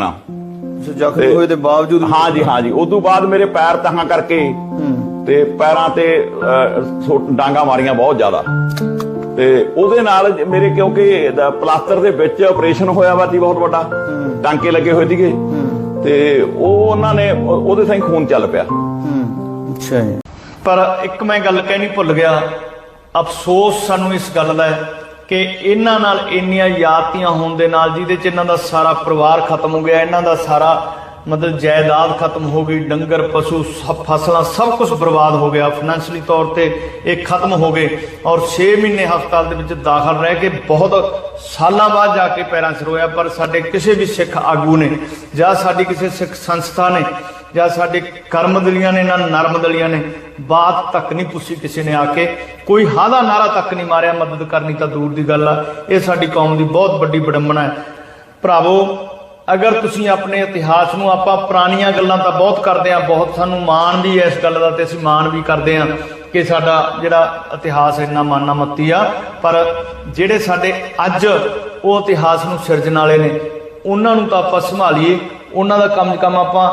ਨਾ? ਅੱਛਾ, ਜ਼ਖਮੀ ਹੋਏ ਦੇ ਬਾਵਜੂਦ ਹਾਂ ਜੀ ਹਾਂ ਜੀ। ਉਸ ਤੋਂ ਬਾਅਦ ਮੇਰੇ ਪੈਰ ਤਹਾਂ ਕਰਕੇ ਤੇ ਪੈਰਾਂ ਤੇ ਡਾਂਗਾ ਮਾਰੀਆਂ ਬਹੁਤ ਜ਼ਿਆਦਾ। ਤੇ ਉਹਦੇ ਨਾਲ ਜ- ਮੇਰੇ ਕਿਉਂਕਿ ਪਲਾਸਟਰ ਦੇ ਵਿੱਚ ਆਪਰੇਸ਼ਨ ਹੋਇਆ ਵਾ ਸੀ ਬਹੁਤ ਵੱਡਾ। ਟਾਂਕੇ ਲੱਗੇ ਹੋਏ ਸੀਗੇ। ਤੇ ਉਹ ਉਹਨਾਂ ਨੇ ਉਹ- ਉਹਦੇ ਸਾਈ ਖੂਨ ਚੱਲ ਪਿਆ। ਹੂੰ। ਅੱਛਾ ਜੀ। ਪਰ ਇੱਕ ਮੈਂ ਗੱਲ ਕਹਿਣੀ ਭੁੱਲ ਗਿਆ। ਅਫਸੋਸ ਸਾਨੂੰ ਇਸ ਗੱਲ ਦਾ ਹੈ। ਕਿ ਇਹਨਾਂ ਨਾਲ ਇੰਨੀਆਂ ਯਾਦਤੀਆਂ ਹੋਣ ਦੇ ਨਾਲ ਜਿਹਦੇ ਚ ਇਹਨਾਂ ਦਾ ਸਾਰਾ ਪਰਿਵਾਰ ਖਤਮ ਹੋ ਗਿਆ, ਇਹਨਾਂ ਦਾ ਸਾਰਾ ਮਤਲਬ ਜਾਇਦਾਦ ਖਤਮ ਹੋ ਗਈ, ਡੰਗਰ, ਪਸ਼ੂ, ਸਭ ਫਸਲਾਂ, ਸਭ ਕੁਝ ਬਰਬਾਦ ਹੋ ਗਿਆ ਫਾਈਨੈਂਸ਼ਲੀ ਤੌਰ ਤੇ, ਇਹ ਖਤਮ ਹੋ ਗਏ ਔਰ 6 ਮਹੀਨੇ ਹਸਪਤਾਲ ਦੇ ਵਿੱਚ ਦਾਖਲ ਰਹਿ ਕੇ ਬਹੁਤ ਸਾਲਾਂ ਬਾਅਦ ਜਾ ਕੇ ਪੈਰਾਂ 'ਚ ਰੋਇਆ, ਪਰ ਸਾਡੇ ਕਿਸੇ ਵੀ ਸਿੱਖ ਆਗੂ ਨੇ ਜਾਂ ਸਾਡੀ ਕਿਸੇ ਸਿੱਖ ਸੰਸਥਾ ਨੇ ਜਾਂ ਸਾਡੇ ਕਰਮ ਦਲੀਆਂ ਨੇ ਨਾ ਨਰਮਦਲੀਆਂ ਨੇ, ਬਾਤ ਤੱਕ ਨਹੀਂ ਪੁੱਛੀ ਕਿਸੇ ਨੇ ਆ ਕੇ। ਕੋਈ ਹਾਦਾ ਨਾਰਾ ਤੱਕ ਨਹੀਂ ਮਾਰਿਆ, ਮਦਦ ਕਰਨੀ ਤਾਂ ਦੂਰ ਦੀ ਗੱਲ ਆ। ਇਹ ਸਾਡੀ ਕੌਮ ਦੀ ਬਹੁਤ ਵੱਡੀ ਵਿਡੰਬਨਾ ਹੈ। ਭਰਾਵੋ, ਅਗਰ ਤੁਸੀਂ ਆਪਣੇ ਇਤਿਹਾਸ ਨੂੰ ਆਪਾਂ ਪੁਰਾਣੀਆਂ ਗੱਲਾਂ ਤਾਂ ਬਹੁਤ ਕਰਦੇ ਆ ਬਹੁਤ ਸਾਨੂੰ ਮਾਣ ਵੀ ਹੈ ਇਸ ਗੱਲ ਦਾ ਤੇ ਅਸੀਂ ਮਾਣ ਵੀ ਕਰਦੇ ਆ ਕਿ ਸਾਡਾ ਜਿਹੜਾ ਇਤਿਹਾਸ ਇੰਨਾ ਮਾਨਾ ਮੱਤੀ ਆ। ਪਰ ਜਿਹੜੇ ਸਾਡੇ ਅੱਜ ਉਹ ਇਤਿਹਾਸ ਨੂੰ ਸਿਰਜਣ ਵਾਲੇ ਨੇ, ਉਹਨਾਂ ਨੂੰ ਤਾਂ ਆਪਾਂ ਸੰਭਾਲੀਏ। ਉਹਨਾਂ ਦਾ ਕੰਮ ਕਮ ਆਪਾਂ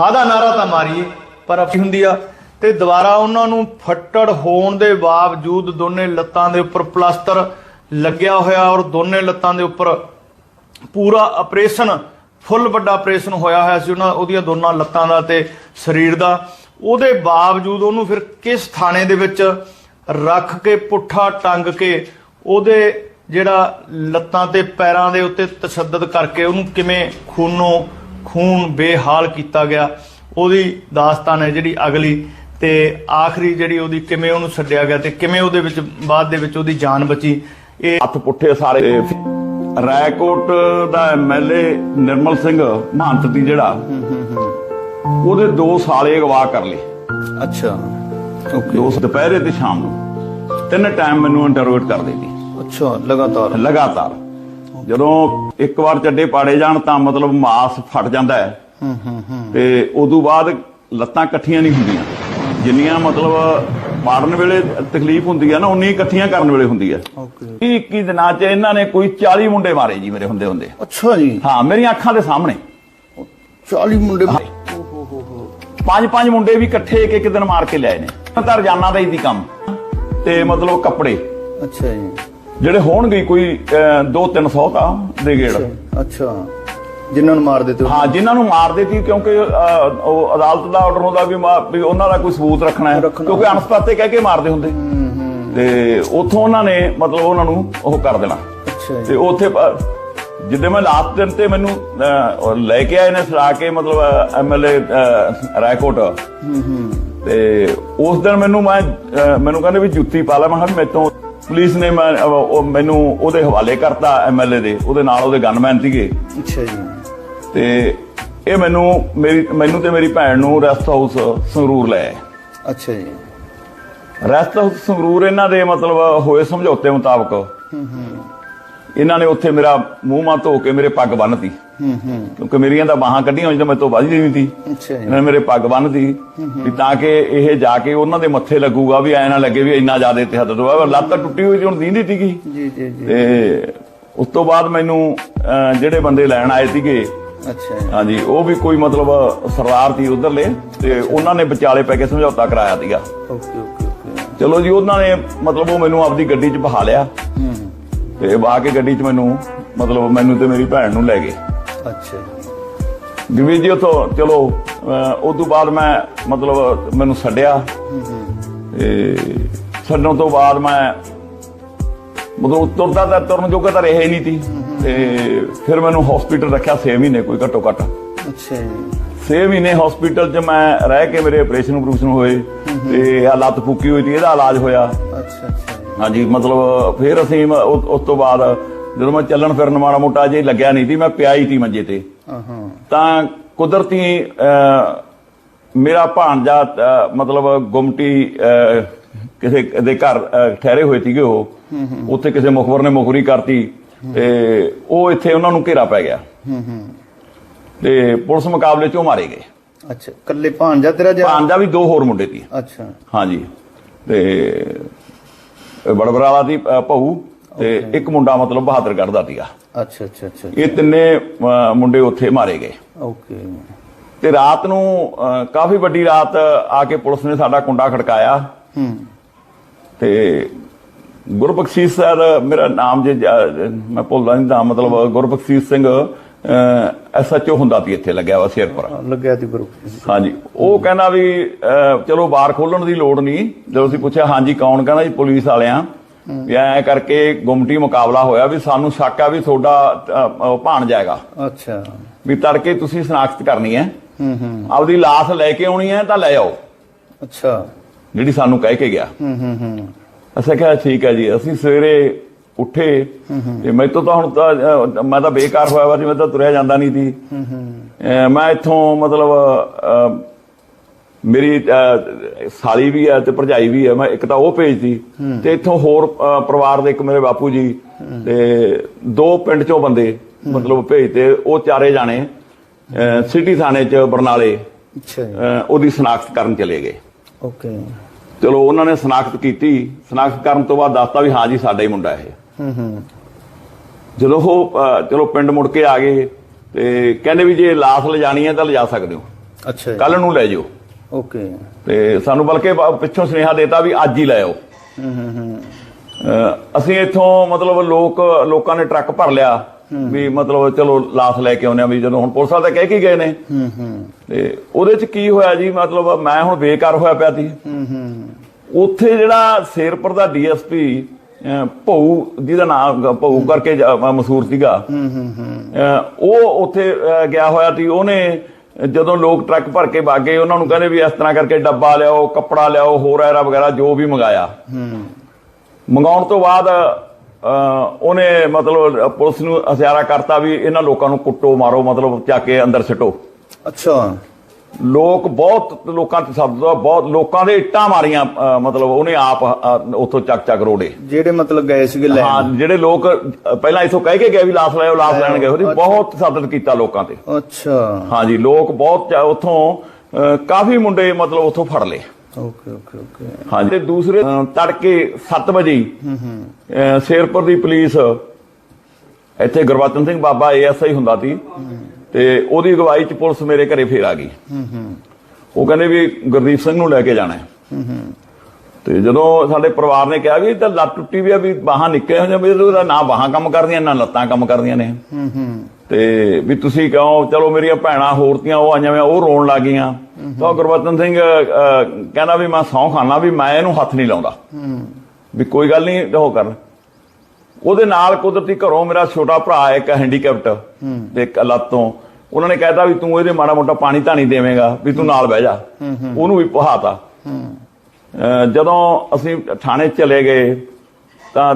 ਹਾਦਾ ਨਾਰਾ ਤਾਂ ਮਾਰੀਏ, ਪਰ ਅਪੀ ਹੁੰਦੀ ਆ। ਤੇ ਦੁਬਾਰਾ ਉਹਨਾਂ ਨੂੰ ਫੱਟੜ ਹੋਣ ਦੇ ਬਾਵਜੂਦ ਦੋਨੇ ਲੱਤਾਂ ਦੇ ਉੱਪਰ ਪਲਾਸਟਰ ਲੱਗਿਆ ਹੋਇਆ ਔਰ ਦੋਨੇ ਲੱਤਾਂ ਦੇ ਉੱਪਰ ਪੂਰਾ ਆਪਰੇਸ਼ਨ, ਫੁੱਲ ਵੱਡਾ ਆਪਰੇਸ਼ਨ ਹੋਇਆ ਹੋਇਆ ਸੀ ਉਹਨਾਂ ਉਹਦੀਆਂ ਦੋਨਾਂ ਲੱਤਾਂ ਦਾ ਤੇ ਸਰੀਰ ਦਾ। ਉਹਦੇ ਬਾਵਜੂਦ ਉਹਨੂੰ ਫਿਰ ਕਿਸ ਥਾਣੇ ਦੇ ਵਿੱਚ ਰੱਖ ਕੇ, ਪੁੱਠਾ ਟੰਗ ਕੇ ਉਹਦੇ ਜਿਹੜਾ ਲੱਤਾਂ ਤੇ ਪੈਰਾਂ ਦੇ ਉੱਤੇ ਤਸ਼ੱਦਦ ਕਰਕੇ ਉਹਨੂੰ ਕਿਵੇਂ ਖੂਨੋਂ ਖੂਨ ਬੇਹਾਲ ਕੀਤਾ ਗਿਆ। ਉਹਦੀ ਦਾਸਤਾਨ ਹੈ ਜਿਹੜੀ ਅਗਲੀ ਤੇ ਆਖਰੀ ਜਿਹੜੀ ਉਹਦੀ ਕਿਵੇਂ ਉਹਨੂੰ ਛੱਡਿਆ ਗਿਆ ਤੇ ਕਿਵੇਂ ਉਹਦੇ ਵਿੱਚ ਬਾਅਦ ਦੇ ਵਿੱਚ ਉਹਦੀ ਜਾਨ ਬਚੀ ਇਹ ਹੱਥ ਪੁੱਠੇ ਸਾਰੇ ਰਾਏਕੋਟ ਦਾ ਐਮਐਲਏ ਨਿਰਮਲ ਸਿੰਘ ਮਹੰਤ ਦੀ ਜਿਹੜਾ ਉਹਦੇ ਦੋ ਸਾਲੇ ਅਗਵਾ ਕਰ ਲਏ। ਅੱਛਾ ਓਕੇ। ਦੋ ਦੁਪਹਿਰੇ ਤੇ ਸ਼ਾਮ ਨੂੰ। ਤਿੰਨ ਟਾਈਮ ਮੈਨੂੰ ਇੰਟਰੋਗੇਟ ਕਰਦੇ ਸੀ ਅੱਛਾ ਲਗਾਤਾਰ। ਲਗਾਤਾਰ। ਜਦੋਂ ਇੱਕ ਵਾਰ ਚੱਡੇ ਪਾੜੇ ਜਾਣ ਤਾਂ ਮਤਲਬ ਮਾਸ ਫਟ ਜਾਂਦਾ ਹੈ। ਹੂੰ ਹੂੰ ਹੂੰ। ਤੇ ਉਦੋਂ ਬਾਅਦ ਲੱਤਾਂ ਇਕੱਠੀਆਂ ਨਹੀਂ ਹੁੰਦੀਆਂ। ਜਿੰਨੀਆਂ ਮਤਲਬ ਪਾੜਨ ਵੇਲੇ ਤਕਲੀਫ ਹੁੰਦੀ ਹੈ ਨਾ ਉਨੀ ਇਕੱਠੀਆਂ ਕਰਨ ਵੇਲੇ ਹੁੰਦੀ ਹੈ ਓਕੇ। 21 21 ਦਿਨਾਂ 'ਚ ਇਹਨਾਂ ਨੇ ਕੋਈ 40 ਮੁੰਡੇ ਮਾਰੇ ਜੀ ਮੇਰੇ ਹੁੰਦੇ ਹੁੰਦੇ। ਅੱਛਾ ਜੀ। ਹਾਂ ਮੇਰੀਆਂ ਅੱਖਾਂ ਦੇ ਸਾਹਮਣੇ। 40 ਮੁੰਡੇ ਪੰਜ ਪੰਜ ਮੁੰਡੇ ਵੀ ਇਕੱਠੇ ਇੱਕ ਇੱਕ ਦਿਨ ਮਾਰ ਕੇ ਲਿਆਏ ਨੇ। ਤਾਂ ਰਜਾਨਾ ਦਾ ਹੀ ਦੀ ਕੰਮ। ਤੇ ਮਤਲਬ ਕੱਪੜੇ। ਅੱਛਾ ਜੀ। ਜਿਹੜੇ ਹੋਣਗੇ ਕੋਈ 2-300 ਕਾ ਦੇ ਗੇੜ। ਅੱਛਾ ਜਿਨ੍ਹਾਂ ਨੂੰ ਮਾਰ ਦਿੱਤੇ ਹਾਂ ਜਿਨ੍ਹਾਂ ਨੂੰ ਮਾਰ ਦਿੱਤੀ ਕਿਉਂਕਿ ਉਹ ਅਦਾਲਤ ਦਾ ਆਰਡਰ ਹੁੰਦਾ ਵੀ ਉਹਨਾਂ ਦਾ ਕੋਈ ਸਬੂਤ ਰੱਖਣਾ ਹੈ। ਕਿਉਂਕਿ ਅਨਸਪਾਤੇ ਕਹਿ ਕੇ ਮਾਰਦੇ ਹੁੰਦੇ। ਤੇ ਉੱਥੋਂ ਉਹਨਾਂ ਨੇ ਮਤਲਬ ਉਹਨਾਂ ਨੂੰ ਉਹ ਕਰ ਦੇਣਾ। ਤੇ ਉੱਥੇ ਜਿੱਦੇ ਮੈਂ ਲਾਸਟ ਦਿਨ ਤੇ ਮੈਨੂੰ ਲੈ ਕੇ ਆਏ ਨੇ ਸਰਾ ਕੇ ਮਤਲਬ ਐਮਐਲਏ ਹੂੰ ਹੂੰ। ਤੇ ਉਸ ਦਿਨ ਮੈਨੂੰ ਮੈਂ ਮੈਨੂੰ ਕਹਿੰਦੇ ਵੀ ਜੁੱਤੀ ਪਾ ਲੈ। ਮੈਂ ਕਿਹਾ ਮੈਥੋਂ ਪੁਲਿਸ ਨੇ ਮੈਂ ਉਹ ਮੈਨੂੰ ਉਹਦੇ ਹਵਾਲੇ ਕਰਤਾ ਐਮਐਲਏ ਦੇ ਉਹਦੇ ਨਾਲ ਉਹਦੇ ਗਨਮੈਨ ਸੀਗੇ। ਅੱਛਾ ਜੀ। ਤੇ ਇਹ ਮੈਨੂੰ ਮੇਰੀ ਮੈਨੂੰ ਤੇ ਮੇਰੀ ਭੈਣ ਨੂੰ ਰੈਸਟ ਹਾਊਸ ਸੰਗਰੂਰ ਲੈ ਅੱਛਾ ਜੀ। ਰੈਸਟ ਹਾਊਸ ਸੰਗਰੂਰ ਇਹਨਾਂ ਦੇ ਮਤਲਬ ਹੋਏ ਸਮਝੌਤੇ ਮੁਤਾਬਕ। ਹੂੰ ਹੂੰ। ਇਹਨਾਂ ਨੇ ਉੱਥੇ ਮੇਰਾ ਮੂੰਹ ਮਾ ਧੋ ਕੇ ਮੇਰੇ ਪੱਗ ਬੰਨਤੀ। ਹੂੰ ਹੂੰ। ਕਿਉਂਕਿ ਮੇਰੀਆਂ ਤਾਂ ਬਾਹਾਂ ਕੱਢੀਆਂ ਹੋਈਆਂ ਮੈਂ ਤੋਂ ਵੱਜਦੀ ਨਹੀਂ ਸੀ ਅੱਛਾ ਜੀ। ਇਹਨਾਂ ਨੇ ਮੇਰੇ ਪੱਗ ਬੰਨਤੀ ਵੀ ਤਾਂ ਕਿ ਇਹ ਜਾ ਕੇ ਉਹਨਾਂ ਦੇ ਮੱਥੇ ਲੱਗੂਗਾ ਵੀ ਐ ਨਾ ਲੱਗੇ ਵੀ ਇੰਨਾ ਜ਼ਿਆਦਾ ਤੋਂ ਲੱਤ ਤਾਂ ਟੁੱਟੀ ਹੋਈ ਸੀ ਹੁਣ ਦੀਂਦੀ ਸੀਗੀ। ਜੀ ਜੀ ਜੀ। ਤੇ ਉਸ ਤੋਂ ਬਾਅਦ ਮੈਨੂੰ ਜਿਹੜੇ ਬੰਦੇ ਲੈਣ ਆਏ ਸੀਗੇ ਅੱਛਾ। ਹਾਂਜੀ ਉਹ ਵੀ ਕੋਈ ਮਤਲਬ ਸਰਦਾਰ ਸੀ ਉਧਰਲੇ ਤੇ ਉਹਨਾਂ ਨੇ ਵਿਚਾਲੇ ਪੈ ਕੇ ਸਮਝੌਤਾ ਕਰਾਇਆ ਸੀਗਾ। ਓਕੇ ਓਕੇ ਚਲੋ ਜੀ ਉਹਨਾਂ ਨੇ ਮਤਲਬ ਉਹ ਮੈਨੂੰ ਆਪਦੀ ਗੱਡੀ 'ਚ ਬਹਾ ਲਿਆ। ਤੇ ਬਹਾ ਕੇ ਗੱਡੀ 'ਚ ਮੈਨੂੰ ਮਤਲਬ ਮੈਨੂੰ ਤੇ ਮੇਰੀ ਭੈਣ ਨੂੰ ਲੈ ਗਏ। ਅੱਛਾ। ਜੀ ਉਥੋਂ ਚਲੋ ਉਸ ਤੋਂ ਬਾਅਦ ਮੈਂ ਮਤਲਬ ਮੈਨੂੰ ਛੱਡਿਆ। ਤੇ ਛੱਡਣ ਤੋਂ ਬਾਅਦ ਮੈਂ ਮਤਲਬ ਤੁਰਦਾ ਤਾਂ ਤੁਰਨ ਜੋਗਾ ਤਾਂ ਰਿਹਾ ਨਹੀਂ ਸੀ। ਤੇ ਫਿਰ ਮੈਨੂੰ ਹਸਪੀਟਲ ਰੱਖਿਆ 6 ਮਹੀਨੇ ਕੋਈ ਘੱਟੋ ਘੱਟ। ਅੱਛਾ। ਜੀ 6 ਮਹੀਨੇ ਹਸਪੀਟਲ 'ਚ ਮੈਂ ਰਹਿ ਕੇ ਮੇਰੇ ਆਪਰੇਸ਼ਨ ਆਪਰੇਸ਼ਨ ਹੋਏ ਤੇ ਆ ਲੱਤ ਫੁੱਕੀ ਹੋਈ ਸੀ ਇਹਦਾ ਇਲਾਜ ਹੋਇਆ। ਅੱਛਾ। ਹਾਂਜੀ ਮਤਲਬ ਫਿਰ ਅਸੀਂ ਮ- ਉਸ ਉਸ ਤੋਂ ਬਾਅਦ ਜਦੋਂ ਮੈਂ ਚੱਲਣ ਫਿਰਨ ਮਾੜਾ ਮੋਟਾ ਜੇ ਲੱਗਿਆ ਨਹੀਂ ਸੀ ਮੈਂ ਪਿਆ ਹੀ ਸੀ ਮੰਜੇ ਤੇ। ਹਾਂ ਤਾਂ ਕੁਦਰਤੀ ਅਹ, ਮੇਰਾ ਭਾਣਜਾ ਅਹ, ਮਤਲਬ ਗੁੰਮਟੀ ਅਹ, ਕਿਸੇ ਦੇ ਘਰ ਅਹ, ਠਹਿਰੇ ਹੋਏ ਸੀਗੇ ਉਹ। ਉੱਥੇ ਕਿਸੇ ਮੁਖਬਰ ਨੇ ਮੁਖਬਰੀ ਕਰਤੀ ਤੇ ਉਹ ਇੱਥੇ ਉਹਨਾਂ ਨੂੰ ਘੇਰਾ ਪੈ ਗਿਆ। ਹੂੰ ਹੂੰ। ਤੇ ਪੁਲਿਸ ਮੁਕਾਬਲੇ ਚੋਂ ਮਾਰੇ ਗਏ। ਅੱਛਾ ਕੱਲੇ ਭਾਂਜਾ ਤੇਰਾ ਜਾਂ ਭਾਣਜਾ ਵੀ ਦੋ ਹੋਰ ਮੁੰਡੇ ਸੀ। ਅੱਛਾ। ਹਾਂਜੀ ਤੇ ਬੜਬਰਾਲਾ ਦੀ ਭਊ ਤੇ ਇੱਕ ਮੁੰਡਾ ਮਤਲਬ ਬਹਾਦਰਗੜ੍ਹ ਦਾ ਸੀਗਾ। ਅੱਛਾ ਅੱਛਾ ਅੱਛਾ ਇਹ ਤਿੰਨੇ ਮੁੰਡੇ ਉੱਥੇ ਮਾਰੇ ਗਏ। ਓਕੇ ਤੇ ਰਾਤ ਨੂੰ ਕਾਫੀ ਵੱਡੀ ਰਾਤ ਆ ਕੇ ਪੁਲਿਸ ਨੇ ਸਾਡਾ ਕੁੰਡਾ ਖੜਕਾਇਆ। ਹੂੰ। ਤੇ ਗੁਰਬਖਸ਼ੀਸ਼ ਸਰ ਮੇਰਾ ਨਾਮ ਜੇ ਮੈਂ ਭੁੱਲਦਾ ਨਹੀਂ ਤਾਂ ਮਤਲਬ ਗੁਰਬਖਸ਼ੀਸ਼ ਸਿੰਘ ਐਸਐਚਓ ਹੁੰਦਾ ਸੀ ਇੱਥੇ ਲੱਗਿਆ ਵਾ ਸ਼ੇਰਪੁਰ ਲੱਗਿਆ ਤੀ ਗਰੁੱਪ ਹਾਂਜੀ ਉਹ ਕਹਿੰਦਾ ਵੀ ਚਲੋ ਬਾਰ ਖੋਲਣ ਦੀ ਲੋੜ ਨਹੀਂ। ਜਦੋਂ ਅਸੀਂ ਪੁੱਛਿਆ ਹਾਂਜੀ ਕੌਣ? ਕਹਿੰਦਾ ਜੀ ਪੁਲਿਸ ਵਾਲਿਆਂ। ਵੀ ਐ ਕਰਕੇ ਗੁੰਮਟੀ ਮੁਕਾਬਲਾ ਹੋਇਆ ਵੀ ਸਾਨੂੰ ਸ਼ੱਕ ਆ ਵੀ ਤੁਹਾਡਾ ਭਾਣ ਜਾਏਗਾ। ਅੱਛਾ। ਵੀ ਤੜਕੇ ਤੁਸੀਂ ਸਨਾਖਤ ਕਰਨੀ ਹੈ। ਹੂੰ ਹੂੰ। ਆਪਦੀ ਲਾਸ਼ ਲੈ ਕੇ ਆਉਣੀ ਹੈ ਤਾਂ ਲੈ ਆਓ। ਅੱਛਾ। ਜਿਹੜੀ ਸਾਨੂੰ ਕਹਿ ਕੇ ਗਿਆ। ਹੂੰ ਹੂੰ ਹੂੰ। ਅਸੀਂ ਕਿਹਾ ਠੀਕ ਹੈ ਜੀ ਅਸੀਂ ਸਵੇਰੇ ਉੱਠੇ। ਤੇ ਮੈਂ ਤਾਂ ਹੁਣ ਤਾਂ ਮੈਂ ਤਾਂ ਬੇਕਾਰ ਹੋਇਆ ਵਾ ਜੀ ਮੈਂ ਤਾਂ ਤੁਰਿਆ ਜਾਂਦਾ ਨਹੀਂ ਸੀ। ਮੈਂ ਇੱਥੋਂ ਮਤਲਬ ਮੇਰੀ ਸਾਲੀ ਵੀ ਹੈ ਤੇ ਭਰਜਾਈ ਵੀ ਹੈ ਮੈਂ ਇੱਕ ਤਾਂ ਉਹ ਭੇਜਦੀ ਤੇ ਇੱਥੋਂ ਹੋਰ ਪਰਿਵਾਰ ਦੇ ਇੱਕ ਮੇਰੇ ਬਾਪੂ ਜੀ ਤੇ ਦੋ ਪਿੰਡ ਚੋਂ ਬੰਦੇ ਮਤਲਬ ਭੇਜਤੇ ਉਹ ਚਾਰੇ ਜਾਣੇ ਸਿਟੀ ਥਾਣੇ ਚ ਬਰਨਾਲੇ ਅੱਛਾ ਉਹਦੀ ਸਨਾਖਤ ਕਰਨ ਚਲੇ ਗਏ। ਓਕੇ। ਚਲੋ ਉਹਨਾਂ ਨੇ ਸਨਾਖਤ ਕੀਤੀ। ਸਨਾਖਤ ਕਰਨ ਤੋਂ ਬਾਅਦ ਦੱਸਤਾ ਵੀ ਹਾਂ ਜੀ ਸਾਡਾ ਹੀ ਮੁੰਡਾ ਇਹ। ਹੂੰ ਹੂੰ ਜਦੋਂ ਉਹ ਚਲੋ ਪਿੰਡ ਮੁੜ ਕੇ ਆ ਗਏ ਤੇ ਕਹਿੰਦੇ ਵੀ ਜੇ ਲਾਸ਼ ਲਿਜਾਣੀ ਹੈ ਤਾਂ ਲਿਜਾ ਸਕਦੇ ਹੋ। ਅੱਛਾ ਕੱਲ ਨੂੰ ਲੈ ਜਾਓ। ਓਕੇ। ਤੇ ਸਾਨੂੰ ਬਲਕਿ ਪਿੱਛੋਂ ਸੁਨੇਹਾ ਦੇਤਾ ਵੀ ਅੱਜ ਹੀ ਲੈ ਆਓ। ਹੂੰ ਹੂੰ ਅਸੀਂ ਇੱਥੋਂ ਮਤਲਬ ਲੋਕ ਲੋਕਾਂ ਨੇ ਟਰੱਕ ਭਰ ਲਿਆ ਵੀ ਮਤਲਬ ਚਲੋ ਲਾਸ਼ ਲੈ ਕੇ ਆਉਂਦੇ ਆ ਵੀ ਜਦੋਂ ਹੁਣ ਪੁਲਿਸ ਵਾਲੇ ਕਹਿ ਕੇ ਗਏ ਨੇ। ਹੂੰ ਹੂੰ। ਤੇ ਉਹਦੇ ਚ ਕੀ ਹੋਇਆ ਜੀ? ਮਤਲਬ ਮੈਂ ਹੁਣ ਬੇਕਾਰ ਹੋਇਆ ਪਿਆ ਸੀ। ਹੂੰ ਹੂੰ। ਉੱਥੇ ਜਿਹੜਾ ਸ਼ੇਰਪੁਰ ਦਾ ਡੀਐਸਪੀ ਭਊ ਜਿਹਦਾ ਨਾਮ ਭਊ ਕਰਕੇ ਮਸ਼ਹੂਰ ਸੀਗਾ। ਉਹ ਉੱਥੇ ਗਿਆ ਹੋਇਆ ਸੀ। ਉਹਨੇ ਜਦੋਂ ਲੋਕ ਟਰੱਕ ਭਰ ਕੇ ਬਾਗੇ ਉਹਨਾਂ ਨੂੰ ਕਹਿੰਦੇ ਵੀ ਇਸ ਤਰ੍ਹਾਂ ਕਰਕੇ ਡੱਬਾ ਲਿਆਓ ਕੱਪੜਾ ਲਿਆਓ ਹੋਰ ਐਰਾ ਵਗੈਰਾ ਜੋ ਵੀ ਮੰਗਾਇਆ। ਹੂੰ। ਮੰਗਾਉਣ ਤੋਂ ਬਾਅਦ ਉਹਨੇ ਮਤਲਬ ਪੁਲਿਸ ਨੂੰ ਅਸਿਆਰਾ ਕਰਤਾ ਵੀ ਇਹਨਾਂ ਲੋਕਾਂ ਨੂੰ ਕੁੱਟੋ ਮਾਰੋ ਮਤਲਬ ਚੱਕ ਕੇ ਅੰਦਰ ਸਿੱਟੋ। ਅੱਛਾ। ਲੋਕ ਬਹੁਤ ਲੋਕਾਂ ਤੇ ਸੱਦਦਾ ਬਹੁਤ ਲੋਕਾਂ ਦੇ ਇੱਟਾਂ ਮਾਰੀਆਂ ਮਤਲਬ ਉਹਨੇ ਆਪ ਅਹ, ਉੱਥੋਂ ਚੱਕ ਚੱਕ ਰੋੜੇ। ਜਿਹੜੇ ਮਤਲਬ ਗਏ ਸੀਗੇ ਲੈ ਹਾਂ ਜਿਹੜੇ ਲੋਕ ਪਹਿਲਾਂ ਇਥੋਂ ਕਹਿ ਕੇ ਗਏ ਵੀ ਲਾਸ਼ ਲਾਇਓ ਲਾਸ਼ ਲੈਣ ਗਏ ਉਹਦੀ। ਬਹੁਤ ਸੱਦਤ ਕੀਤਾ ਲੋਕਾਂ ਤੇ। ਅੱਛਾ। ਹਾਂਜੀ ਲੋਕ ਬਹੁਤ ਜਾ- ਉੱਥੋਂ ਕਾਫੀ ਮੁੰਡੇ ਮਤਲਬ ਉੱਥੋਂ ਫੜ ਲਏ। Okay okay okay. ਹਾਂਜੀ ਤੇ ਦੂਸਰੇ ਤੜਕੇ 7 ਵਜੇ ਹੀ, ਅਹ, ਸ਼ੇਰਪੁਰ ਦੀ ਪੁਲਿਸ ਇੱਥੇ ਗੁਰਬਚਨ ਸਿੰਘ ਬਾਬਾ ਏਐਸਆਈ ਹੁੰਦਾ ਸੀ ਤੇ ਉਹਦੀ ਅਗਵਾਈ ਚ ਪੁਲਿਸ ਮੇਰੇ ਘਰੇ ਫੇਰ ਆ ਗਈ। ਹੂੰ ਹੂੰ। ਉਹ ਕਹਿੰਦੇ ਵੀ ਗੁਰਦੀਪ ਸਿੰਘ ਨੂੰ ਲੈ ਕੇ ਜਾਣਾ ਹੈ। ਹੂੰ ਹੂੰ। ਤੇ ਜਦੋਂ ਸਾਡੇ ਪਰਿਵਾਰ ਨੇ ਕਿਹਾ ਵੀ ਤਾਂ ਲੱਤ ਟੁੱਟੀ ਵੀ ਆ ਵੀ ਬਾਹਾਂ ਨਿੱਕੇ ਹੋ ਜਾਂਦੇ ਵੀ ਉਹਦਾ ਨਾ ਬਾਹਾਂ ਕੰਮ ਕਰਦੀਆਂ ਨਾ ਲੱਤਾਂ ਕੰਮ ਕਰਦੀਆਂ ਨੇ। ਹੂੰ ਹੂੰ। ਤੇ ਵੀ ਤੁਸੀਂ ਕਹੋ ਚਲੋ ਮੇਰੀਆਂ ਭੈਣਾਂ ਹੋਰ ਤੀਆਂ ਉਹ ਆਈਆਂ ਵੇ ਉਹ ਰੋਣ ਲੱਗ ਗਈਆਂ। ਤਾਂ ਗੁਰਬਚਨ ਸਿੰਘ ਕਹਿੰਦਾ ਵੀ ਮੈਂ ਸਹੁੰ ਖਾਨਾ ਵੀ ਮੈਂ ਇਹਨੂੰ ਹੱਥ ਨਹੀਂ ਲਾਉਂਦਾ। ਹੂੰ। ਵੀ ਕੋਈ ਗੱਲ ਨਹੀਂ ਉਹ ਕਰ। ਉਹਦੇ ਨਾਲ ਕੁਦਰਤੀ ਘਰੋਂ ਮੇਰਾ ਛੋਟਾ ਭਰਾ ਇੱਕ ਹੈਂਡੀਕੈਪਟ ਤੇ ਇੱਕ ਲੱਤ ਤੋਂ ਉਹਨਾਂ ਨੇ ਕਹਿਤਾ ਵੀ ਤੂੰ ਇਹਦੇ ਮਾੜਾ ਮੋਟਾ ਪਾਣੀ ਧਾਣੀ ਦੇਵੇਂਗਾ ਵੀ ਤੂੰ ਨਾਲ ਬਹਿ ਜਾ। ਉਹਨੂੰ ਵੀ ਪਹਾਤਾ। ਜਦੋਂ ਅਸੀਂ ਥਾਣੇ ਚਲੇ ਗਏ ਤਾਂ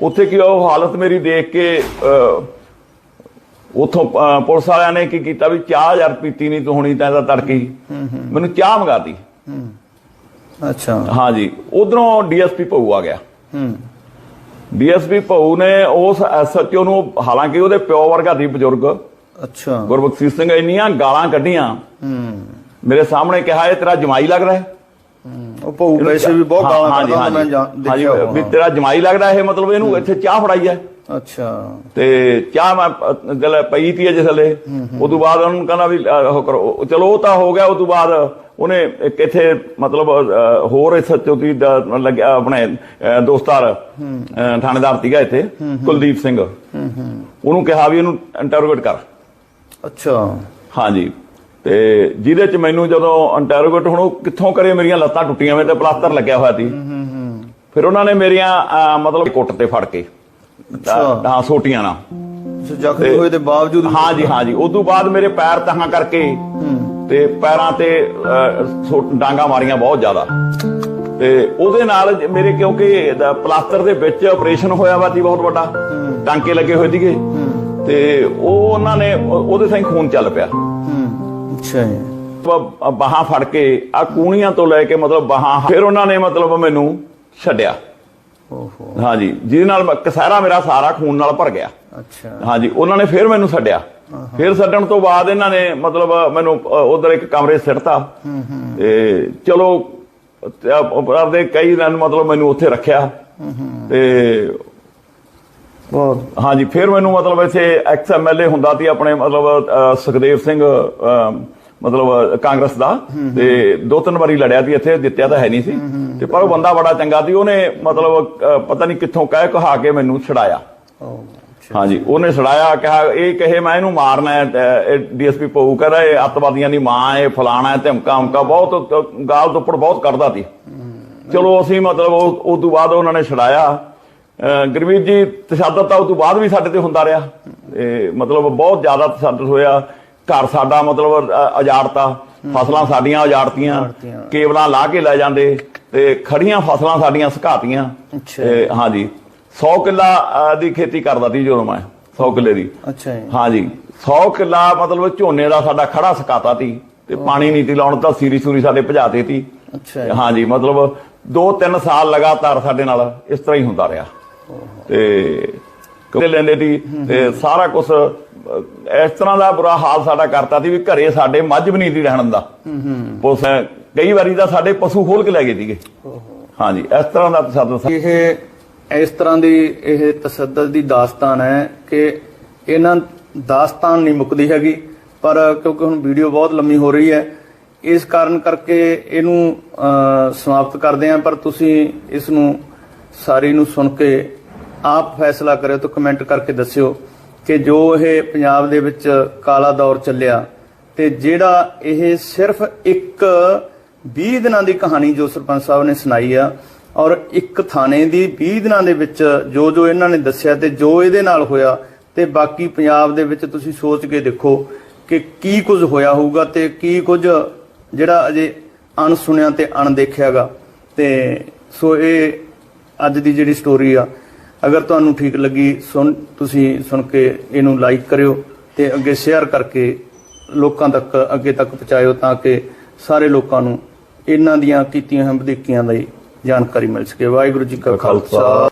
ਉੱਥੇ ਕੀ ਉਹ ਹਾਲਤ ਮੇਰੀ ਦੇਖ ਕੇ ਉੱਥੋਂ ਪੁਲਿਸ ਵਾਲਿਆਂ ਨੇ ਕੀ ਕੀਤਾ ਵੀ ਚਾਹ ਯਾਰ ਪੀਤੀ ਨਹੀਂ ਤੂੰ ਹੁਣੀ ਤਾਂ ਇਹਦਾ ਤੜਕੀ। ਮੈਨੂੰ ਚਾਹ ਮੰਗਾਤੀ। ਅੱਛਾ। ਹਾਂਜੀ ਉਧਰੋਂ ਡੀਐਸਪੀ ਭਊ ਆ ਗਿਆ। ਹੂੰ। ਡੀਐਸਪੀ ਭਊ ਨੇ ਉਸ ਐਸਐਚਓ ਨੂੰ ਹਾਲਾਂਕਿ ਉਹਦੇ ਪਿਓ ਵਰਗਾ ਦੀ ਬਜ਼ੁਰਗ। ਅੱਛਾ। ਗੁਰਬਖਸ਼ ਸਿੰਘ ਇੰਨੀਆਂ ਗਾਲਾਂ ਕੱਢੀਆਂ। ਹੂੰ। ਮੇਰੇ ਸਾਹਮਣੇ ਕਿਹਾ ਇਹ ਤੇਰਾ ਜਮਾਈ ਲੱਗਦਾ ਹੈ? ਉਹ ਭੂ ਵੈਸੇ ਵੀ ਬਹੁਤ ਗਾਲਾਂ ਕੱਢਦਾ ਮੈਂ ਦੇਖਿਆ ਵੀ। ਤੇਰਾ ਜਮਾਈ ਲੱਗਦਾ ਇਹ ਮਤਲਬ ਇਹਨੂੰ ਇੱਥੇ ਚਾਹ ਫੜਾਈ ਹੈ। ਅੱਛਾ। ਤੇ ਚਾਹ ਮੈਂ ਦਿਲ ਪਈ ਤੀ ਅਜੇ ਥੱਲੇ। ਉਦੋਂ ਬਾਅਦ ਉਹਨੂੰ ਕਹਿੰਦਾ ਵੀ ਉਹ ਕਰੋ। ਚਲੋ ਉਹ ਤਾਂ ਹੋ ਗਿਆ ਉਦੋਂ ਬਾਅਦ ਉਹਨੇ ਇੱਕ ਇੱਥੇ ਮਤਲਬ ਹੋਰ ਸੱਚੋ ਦੀ ਲੱਗਿਆ ਆਪਣੇ ਦੋਸਤਾਰ ਥਾਣੇਦਾਰ ਸੀਗਾ ਇੱਥੇ ਕੁਲਦੀਪ ਸਿੰਘ। ਉਹਨੂੰ ਕਿਹਾ ਵੀ ਇਹਨੂੰ ਇੰਟਰੋਗੇਟ ਕਰ। ਅੱਛਾ। ਹਾਂਜੀ। ਤੇ ਜਿਹਦੇ ਚ ਮੈਨੂੰ ਜਦੋਂ ਇੰਟਰੋਗੇਟ ਹੁਣ ਉਹ ਕਿੱਥੋਂ ਕਰੇ ਮੇਰੀਆਂ ਲੱਤਾਂ ਟੁੱਟੀਆਂ ਵੇ ਤੇ ਪਲਾਸਟਰ ਲੱਗਿਆ ਹੋਇਆ ਸੀ। ਫਿਰ ਉਹਨਾਂ ਨੇ ਮੇਰੀਆਂ ਮਤਲਬ ਕੁੱਟ ਤੇ ਫੜ ਕੇ। ਅੱਛਾ। ਹਾਂ ਸੋਟੀਆਂ ਨਾਲ। ਸੋ ਜ਼ਖਮੀ ਹੋਏ ਦੇ ਬਾਵਜੂਦ ਵੀ- ਹਾਂ ਜੀ ਹਾਂ ਜੀ ਉਦੋਂ ਬਾਅਦ ਮੇਰੇ ਪੈਰ ਤਹਾਂ ਕਰਕੇ ਹੂੰ। ਤੇ ਪੈਰਾਂ ਤੇ ਅਹ, ਸੋ- ਡਾਂਗਾ ਮਾਰੀਆਂ ਬਹੁਤ ਜ਼ਿਆਦਾ। ਤੇ ਉਹਦੇ ਨਾਲ ਜ- ਮੇਰੇ ਕਿਉਂਕਿ ਪਲਾਸਟਰ ਦੇ ਵਿੱਚ ਆਪਰੇਸ਼ਨ ਹੋਇਆ ਵਾ ਸੀ ਬਹੁਤ ਵੱਡਾ। ਟਾਂਕੇ ਲੱਗੇ ਹੋਏ ਸੀਗੇ। ਤੇ ਉਹ ਉਹਨਾਂ ਨੇ ਉਹ- ਉਹਦੇ ਸਾਈ ਖੂਨ ਚੱਲ ਪਿਆ। ਹੂੰ। ਅੱਛਾ ਜੀ। ਬਾਹਾਂ ਫੜ ਕੇ ਆ ਕੂਣੀਆਂ ਤੋਂ ਲੈ ਕੇ ਮਤਲਬ ਬਾਹਾਂ ਫਿਰ ਉਹਨਾਂ ਨੇ ਮਤਲਬ ਮੈਨੂੰ ਛੱਡਿਆ। ਹਾਂਜੀ ਜਿਹਦੇ ਨਾਲ ਕਸਹਿਰਾ ਮੇਰਾ ਸਾਰਾ ਖੂਨ ਨਾਲ ਭਰ ਗਿਆ। ਅੱਛਾ। ਹਾਂਜੀ ਉਹਨਾਂ ਨੇ ਫਿਰ ਮੈਨੂੰ ਛੱਡਿਆ। ਫਿਰ ਛੱਡਣ ਤੋਂ ਬਾਅਦ ਇਹਨਾਂ ਨੇ ਮਤਲਬ ਮੈਨੂੰ ਉਧਰ ਇੱਕ ਕਮਰੇ 'ਚ ਸਿੱਟਤਾ। ਹੂੰ ਹੂੰ। ਤੇ ਚਲੋ ਆਪਦੇ ਕਈ ਦਿਨ ਮਤਲਬ ਮੈਨੂੰ ਉੱਥੇ ਰੱਖਿਆ। ਤੇ ਬਹੁਤ ਹਾਂਜੀ ਫਿਰ ਮੈਨੂੰ ਮਤਲਬ ਇੱਥੇ ਐਕਸ ਐਮਐਲਏ ਹੁੰਦਾ ਸੀ ਆਪਣੇ ਮਤਲਬ ਸੁਖਦੇਵ ਸਿੰਘ ਮਤਲਬ ਕਾਂਗਰਸ ਦਾ। ਤੇ ਦੋ ਤਿੰਨ ਵਾਰੀ ਲੜਿਆ ਸੀ ਇੱਥੇ ਜਿੱਤਿਆ ਤਾਂ ਹੈ ਨਹੀਂ ਸੀ। ਤੇ ਪਰ ਉਹ ਬੰਦਾ ਬੜਾ ਚੰਗਾ ਸੀ। ਉਹਨੇ ਮਤਲਬ ਪਤਾ ਨਹੀਂ ਕਿੱਥੋਂ ਕਹਿ ਕਹਾ ਕੇ ਮੈਨੂੰ ਅੱਛਾ। ਹਾਂਜੀ ਉਹਨੇ ਛਡਾਇਆ ਕਿਹਾ ਇਹ ਕਹੇ ਮੈਂ ਇਹਨੂੰ ਮਾਰਨਾ ਹੈ ਇਹ ਡੀਐਸਪੀ ਪਊ ਕਹਿੰਦਾ ਇਹ ਅੱਤਵਾਦੀਆਂ ਦੀ ਮਾਂ ਹੈ ਫਲਾਣਾ ਹੈ ਧਮਕਾ ਹਮਕਾ ਬਹੁਤ ਗਾਲ ਤੋਪੜ ਬਹੁਤ ਕਰਦਾ ਸੀ। ਚਲੋ ਅਸੀਂ ਮਤਲਬ ਉਹ ਉਸ ਤੋਂ ਬਾਅਦ ਉਹਨਾਂ ਨੇ ਛਡਾਇਆ। ਅਹ, ਗੁਰਮੀਤ ਜੀ ਤਸ਼ੱਦਦ ਤਾਂ ਉਸ ਤੋਂ ਬਾਅਦ ਵੀ ਸਾਡੇ ਤੇ ਹੁੰਦਾ ਰਿਹਾ। ਇਹ ਮਤਲਬ ਬਹੁਤ ਜ਼ਿਆਦਾ ਤਸ਼ੱਦਦ ਹੋਇਆ। ਘਰ ਸਾਡਾ ਮਤਲਬ ਉਜਾੜਤਾ ਫਸਲਾਂ ਸਾਡੀਆਂ ਉਜਾੜਤੀਆਂ। ਕੇਬਲਾਂ ਲਾ ਕੇ ਲੈ ਜਾਂਦੇ ਤੇ ਖੜੀਆਂ ਫਸਲਾਂ ਸਾਡੀਆਂ ਸੁਕਾਤੀਆਂ। ਅੱਛਾ। ਤੇ ਹਾਂਜੀ 100 ਕਿੱਲਾ ਦੀ ਖੇਤੀ ਕਰਦਾ ਸੀ ਜਦੋਂ ਮੈਂ 100 ਕਿੱਲੇ ਦੀ। ਅੱਛਾ ਜੀ। ਹਾਂਜੀ 100 ਕਿੱਲਾ ਮਤਲਬ ਝੋਨੇ ਦਾ ਸਾਡਾ ਖੜਾ ਸਕਾਤਾ ਸੀ ਤੇ ਪਾਣੀ ਨਹੀਂ ਤੀ ਲਾਉਣ ਤਾਂ ਸੀਰੀ ਸੂਰੀ ਸਾਡੇ ਭਜਾਤੇ ਸੀ। ਅੱਛਾ ਜੀ। ਹਾਂਜੀ ਮਤਲਬ 2-3 ਸਾਲ ਲਗਾਤਾਰ ਸਾਡੇ ਨਾਲ ਇਸ ਤਰ੍ਹਾਂ ਹੀ ਹੁੰਦਾ ਰਿਹਾ। ਤੇ ਕਿਤੇ ਲੈਂਦੇ ਸੀ। ਤੇ ਸਾਰਾ ਕੁਝ ਇਸ ਤਰ੍ਹਾਂ ਦਾ ਬੁਰਾ ਹਾਲ ਸਾਡਾ ਕਰਤਾ ਸੀ ਵੀ ਘਰੇ ਸਾਡੇ ਮੱਝ ਵੀ ਨਹੀਂ ਸੀ ਰਹਿਣ ਦਾ ਉਸ ਕਈ ਵਾਰੀ ਤਾਂ ਸਾਡੇ ਪਸ਼ੂ ਖੋਲ ਕੇ ਲੈ ਗਏ ਸੀਗੇ। ਹਾਂਜੀ ਇਸ ਤਰ੍ਹਾਂ ਦਾ ਤਸੱਦਦ। ਇਹ ਇਸ ਤਰ੍ਹਾਂ ਦੀ ਇਹ ਤਸੱਦਦ ਦੀ ਦਾਸਤਾਨ ਹੈ ਕਿ ਇਹਨਾਂ ਦਾਸਤਾਨ ਨਹੀਂ ਮੁੱਕਦੀ ਹੈਗੀ ਪਰ ਕਿਉਂਕਿ ਹੁਣ ਵੀਡੀਓ ਬਹੁਤ ਲੰਮੀ ਹੋ ਰਹੀ ਹੈ ਇਸ ਕਾਰਨ ਕਰਕੇ ਇਹਨੂੰ ਸਮਾਪਤ ਕਰਦੇ ਹਾਂ ਪਰ ਤੁਸੀਂ ਇਸ ਨੂੰ ਸਾਰੀ ਨੂੰ ਸੁਣ ਕੇ ਆਪ ਫੈਸਲਾ ਕਰਿਓ ਤਾਂ ਕਮੈਂਟ ਕਰਕੇ ਦੱਸਿਓ ਕਿ ਜੋ ਇਹ ਪੰਜਾਬ ਦੇ ਵਿੱਚ ਕਾਲਾ ਦੌਰ ਚੱਲਿਆ ਤੇ ਜਿਹੜਾ ਇਹ ਸਿਰਫ ਇੱਕ 20 ਦਿਨਾਂ ਦੀ ਕਹਾਣੀ ਜੋ ਸਰਪੰਚ ਸਾਹਿਬ ਨੇ ਸੁਣਾਈ ਆ ਔਰ ਇੱਕ ਥਾਣੇ ਦੀ 20 ਦਿਨਾਂ ਦੇ ਵਿੱਚ ਜੋ ਜੋ ਇਹਨਾਂ ਨੇ ਦੱਸਿਆ ਤੇ ਜੋ ਇਹਦੇ ਨਾਲ ਹੋਇਆ ਤੇ ਬਾਕੀ ਪੰਜਾਬ ਦੇ ਵਿੱਚ ਤੁਸੀਂ ਸੋਚ ਕੇ ਦੇਖੋ ਕਿ ਕੀ ਕੁਝ ਹੋਇਆ ਹੋਊਗਾ ਤੇ ਕੀ ਕੁਝ ਜਿਹੜਾ ਅਜੇ ਅਣਸੁਣਿਆ ਤੇ ਅਣਦੇਖਿਆਗਾ ਤੇ ਸੋ ਇਹ ਅੱਜ ਦੀ ਜਿਹੜੀ ਸਟੋਰੀ ਆ ਅਗਰ ਤੁਹਾਨੂੰ ਠੀਕ ਲੱਗੀ, ਸੁਣ, ਤੁਸੀਂ ਸੁਣ ਕੇ ਇਹਨੂੰ ਲਾਈਕ ਕਰਿਓ ਤੇ ਅੱਗੇ ਸ਼ੇਅਰ ਕਰਕੇ ਲੋਕਾਂ ਤੱਕ, ਅੱਗੇ ਤੱਕ ਪਹੁੰਚਾਇਓ ਤਾਂ ਕਿ ਸਾਰੇ ਲੋਕਾਂ ਨੂੰ ਇਹਨਾਂ ਦੀਆਂ ਕੀਤੀਆਂ ਹੋਈਆਂ ਵਧੀਕੀਆਂ ਦੀ ਜਾਣਕਾਰੀ ਮਿਲ ਸਕੇ। ਵਾਹਿਗੁਰੂ ਜੀ ਕਾ ਖਾਲਸਾ।